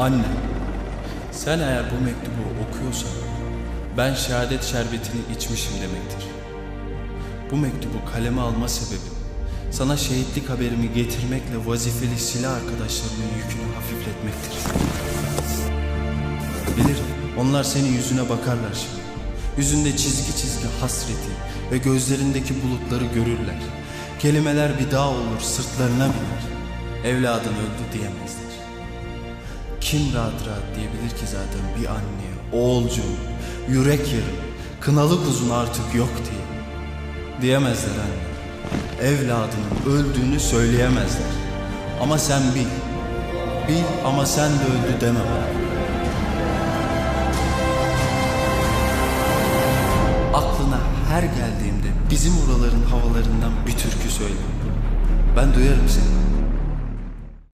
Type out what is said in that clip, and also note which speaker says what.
Speaker 1: Anne, sen eğer bu mektubu okuyorsan ben şehadet şerbetini içmişim demektir. Bu mektubu kaleme alma sebebim sana şehitlik haberimi getirmekle vazifeli silah arkadaşlarımın yükünü hafifletmektir. Bilirim onlar senin yüzüne bakarlar şimdi. Yüzünde çizgi çizgi hasreti ve gözlerindeki bulutları görürler. Kelimeler bir dağ olur sırtlarına biner. Evladın öldü diyemezler. Kim rahat rahat diyebilir ki zaten bir anneye, oğulcuğum, yürek yarım, kınalı kuzun artık yok diye. Diyemezler anne. Evladının öldüğünü söyleyemezler. Ama sen bil. Bil ama sen de öldü deme bana. Aklına her geldiğimde bizim oraların havalarından bir türkü söyle. Ben duyarım seni.